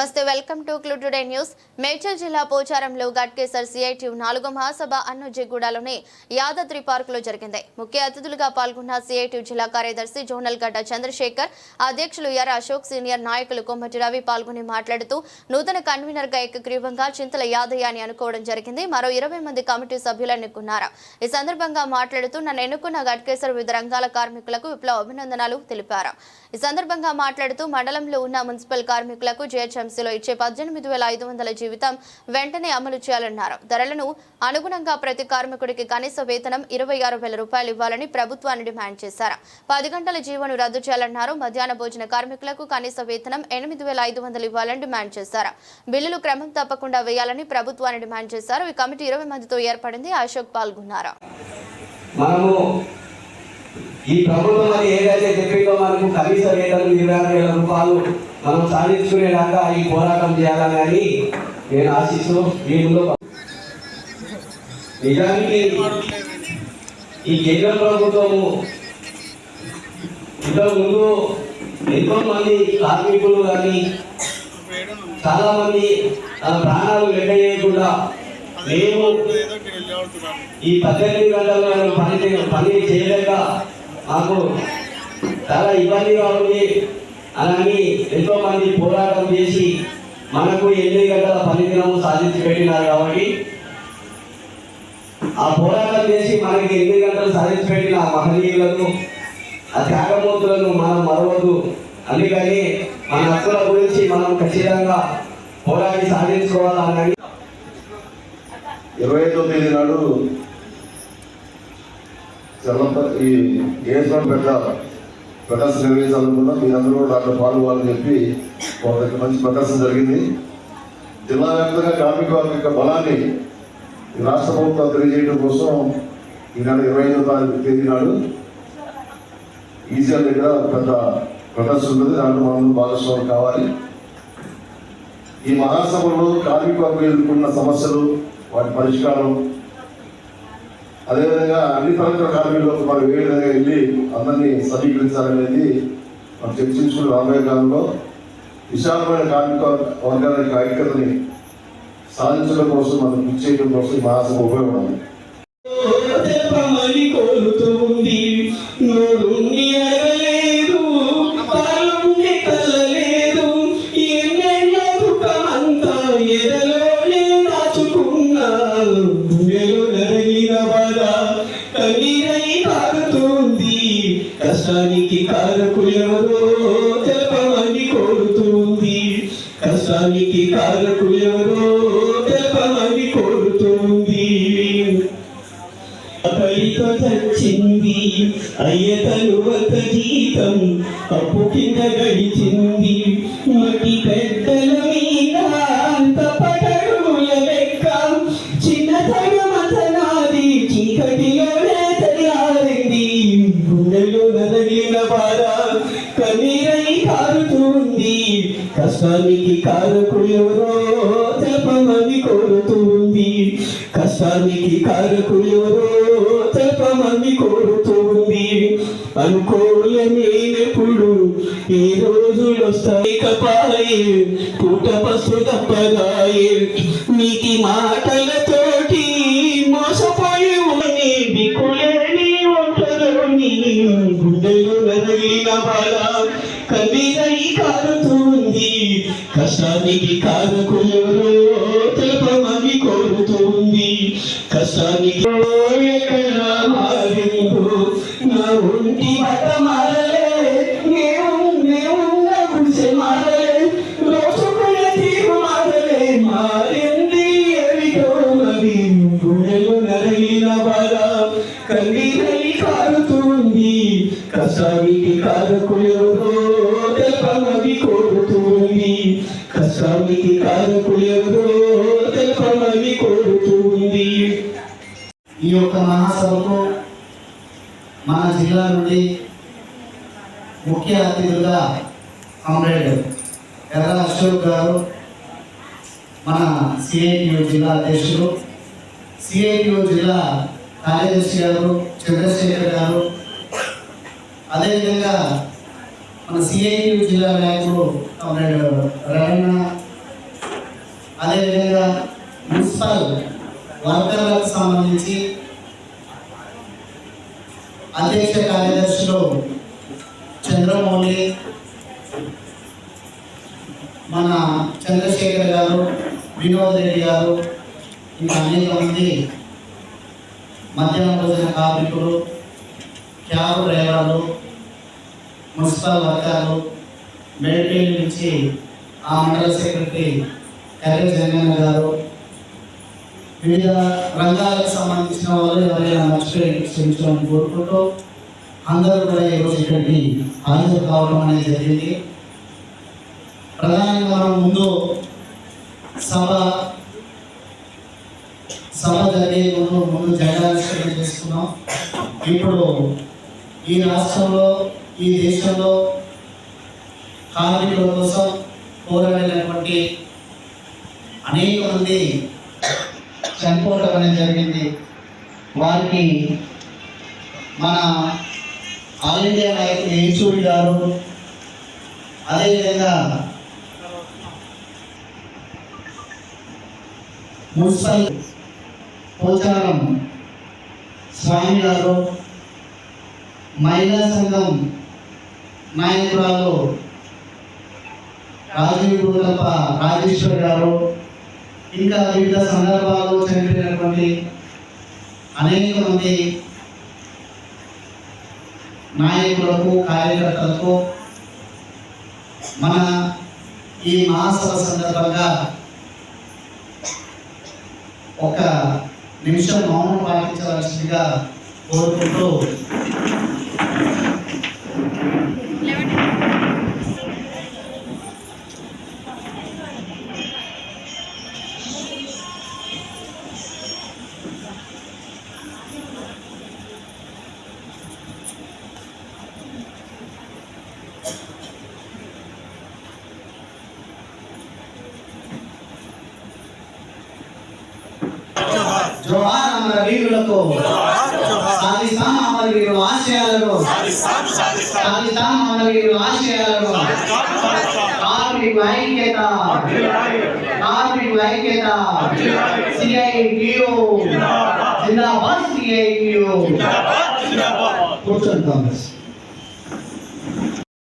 Namaste welcome to clue today news. Medchal జిల్లా పోచారంలో Ghatkesar CIT నాలుగో మహాసభ అన్నోజిగూడలోని యాదాద్రి పార్కులో జరిగింది. ముఖ్య అతిథులుగా పాల్గొన్న సిఐటి జిల్లా కార్యదర్శి జోనల్ గడ్డ చంద్రశేఖర్ అధ్యక్షులు ఎర్ అశోక్ సీనియర్ నాయకులు కొమ్మటి రవి పాల్గొని మాట్లాడుతూ నూతన కన్వీనర్గా ఏకగ్రీవంగా చింతల యాదయ్య అని అనుకోవడం జరిగింది. మరో ఇరవై మంది కమిటీ సభ్యులు ఎన్నుకున్నారు ఈ సందర్భంగా మాట్లాడుతూ నన్ను ఎన్నుకున్న గట్కేసర్ వివిధ రంగాల కార్మికులకు విప్లవ అభినందనలు తెలిపారు. ఈ సందర్భంగా మాట్లాడుతూ మండలంలో ఉన్న మున్సిపల్ కార్మికులకు జీహెచ్ఎంసీలో ఇచ్చే పద్దెనిమిది వేల ఐదు వందల జీవితం వెంటనే అమలు చేయాలన్నారు. ధరలను అనుగుణంగా ప్రతి కార్మికుడికి కనీస వేతనం ఇరవై ఆరు వేల రూపాయలు ఇవ్వాలని ప్రభుత్వాన్ని డిమాండ్ చేశారు. పది గంటల జీవను రద్దు చేయాలన్నారు. మధ్యాహ్న భోజన కార్మికులకు కనీస వేతనం ఎనిమిది వేల ఐదు వందలు ఇవ్వాలని డిమాండ్ చేశారు. బిల్లులు క్రమం తప్పకుండా వేయాలని ప్రభుత్వాన్ని డిమాండ్ చేశారు. ఈ కమిటీ ఇరవై మందితో ఏర్పడింది. అశోక్ పాల్గొన్నారు. మనము ఈ ప్రభుత్వం అది ఏదైతే చెప్పిందో మనకు కనీస వేతనం ఇరవై ఆరు వేల రూపాయలు మనం సాధించుకునేలాగా ఈ పోరాటం చేయాలని అని నేను ఆశిస్తూ దీనిలో నిజానికి ఈ కేంద్ర ప్రభుత్వము ఇంతకుముందు ఎంతో మంది కార్మికులు కానీ చాలా మంది ప్రాణాలు లెక్క మేము ఈ పద్దెనిమిది గంటల పని పని చేయలేక మాకు చాలా ఇబ్బందిగా ఉంది అలాగే ఎంతో మంది పోరాటం చేసి మనకు ఎనిమిది గంటల పని సాధించి పెట్టినారు కాబట్టి ఆ పోరాటం చేసి మనకి ఎనిమిది గంటలు సాధించి పెట్టిన ఆ మహనీయులను ఆ త్యాగమూర్తులను మనం మరవద్దు. అందుకని మన హక్కుల గురించి మనం ఖచ్చితంగా పోరాడి సాధించుకోవాలని ఇరవై తొమ్మిది నాడు చల్లంప ఈ ఏఎస్ఎం పెద్ద ప్రదర్శన మీ మీరందరూ దాంట్లో పాల్గొవాలని చెప్పి ఒక మంచి ప్రదర్శన జరిగింది. జిల్లా వ్యాప్తంగా కార్మిక వర్గ యొక్క బలాన్ని రాష్ట్ర ప్రభుత్వం తెలియజేయడం కోసం ఈనాడు ఇరవై ఐదో తారీఖు తేదీ నాడు ఈసీఎల్ దగ్గర పెద్ద ప్రదర్శన ఉంటుంది దాంట్లో మనం భాగస్వామి కావాలి. ఈ మహాసభలో కార్మిక వర్గం ఎదుర్కొన్న సమస్యలు వాటి పరిష్కారం అదేవిధంగా అన్ని తరగతుల కార్మికులకు మనం ఏ విధంగా వెళ్ళి అందరినీ సమీకరించాలనేది మనం చర్చించుకున్న రాబోయే కాలంలో విశాలమైన కార్మిక వర్గాల ఐక్యతని సాధించడం కోసం మనం కృషి చేయడం కోసం ఈ మహాసభ ఉపయోగపడాలి. కష్టానికి కారకులెవరో తెలపమని కోరుతుంది. కష్టానికి కారకులెవరో తెలపమని కోరుతుంది. ఆకలితో చచ్చింది అయ్యతను ఒక జీతం అప్పు కింద గడిచింది. మట్టి పెద్దల మీద కష్టానికి కారకుడు ఎవరో తెలపమని కోరుతుంది. కష్టానికి కారకుడు ఎవరో తెలపమని కోరుతుంది. అనుకోలేనెప్పుడు ఈ రోజులు వస్తాయి కపాయి పూట పసు తప్పదాయి నీకి మాటలతోటి కష్టానికి కారకులు తెలపమని కోరుతుంది. కష్టానికి నా ఒంటి బట్ట మారలే నేను నేనున్న గుడిసె మారలే. రోజుకునే తీరు మారలే మారింది ఏమిటో నరగిన బాధ కారుతుంది. కష్టానికి కారకులెవరో తెలపమని కోరుతుంది. కష్టానికి కారకులెవరో కోరుతుంది. ఈ యొక్క మహాసభకు మన జిల్లా నుండి ముఖ్య అతిథులుగా కామ్రేడ్ ఎర్ర అశోక్ గారు మన సిఐటియు జిల్లా అధ్యక్షులు సిఐటియు జిల్లా కార్యదర్శి గారు చంద్రశేఖర్ గారు అదేవిధంగా మన సిఐటియు జిల్లా నాయకులు కామ్రేడ్ రమణ అదేవిధంగా మున్సిపల్ వర్కర్లకు సంబంధించి అధ్యక్ష కార్యదర్శులు చంద్రమౌళి మన చంద్రశేఖర్ గారు వినోద్ రెడ్డి గారు ఇంకా అనేక మంది మధ్యాహ్న భోజన కార్మికులు క్యాబ్ డ్రైవర్లు మున్సిపల్ వర్కర్లు మెడికల్ నుంచి ఆ మండల సెక్రటరీ కర్రీ జగన్ గారు వివిధ రంగాలకు సంబంధించిన వాళ్ళు ఎవరైనా మర్చిపోయి కోరుకుంటూ అందరూ కూడా ఈరోజు ఇక్కడికి హాజరు కావడం అనేది జరిగింది. ప్రధానంగా మనం ముందు సభ సభ జరిగే ముందు ముందు జెండావిష్కరణ చేసుకున్నాం. ఇప్పుడు ఈ రాష్ట్రంలో ఈ దేశంలో కార్మికుల కోసం పోరాడినటువంటి అనేక మంది చనిపోవటం అనేది జరిగింది. వారికి మన ఆల్ ఇండియా నాయకులు ఏచూరి గారు అదేవిధంగా మున్సిపల్ పోచారం స్వామి గారు మహిళా సంఘం నాయకురాలు రాజీవ్ గుండప్ప రాజేశ్వర్ గారు ఇంకా వివిధ సందర్భాల్లో చనిపోయినటువంటి అనేక మంది నాయకులకు కార్యకర్తలకు మన ఈ మహాసభ సందర్భంగా ఒక నిమిషం మౌనం పాటించవలసిందిగా కోరుకుంటూ జోహార్ అమర వీరులకు సాధిస్తాం అమర వీరుల ఆశయాలను సాధిస్తాం అమర వీరుల ఆశయాలను కార్మికుల ఐక్యత కార్మికుల ఐక్యత సిఐటియు జిందాబాద్ సిఐటియు కూర్చోండి కాంగ్రెస్.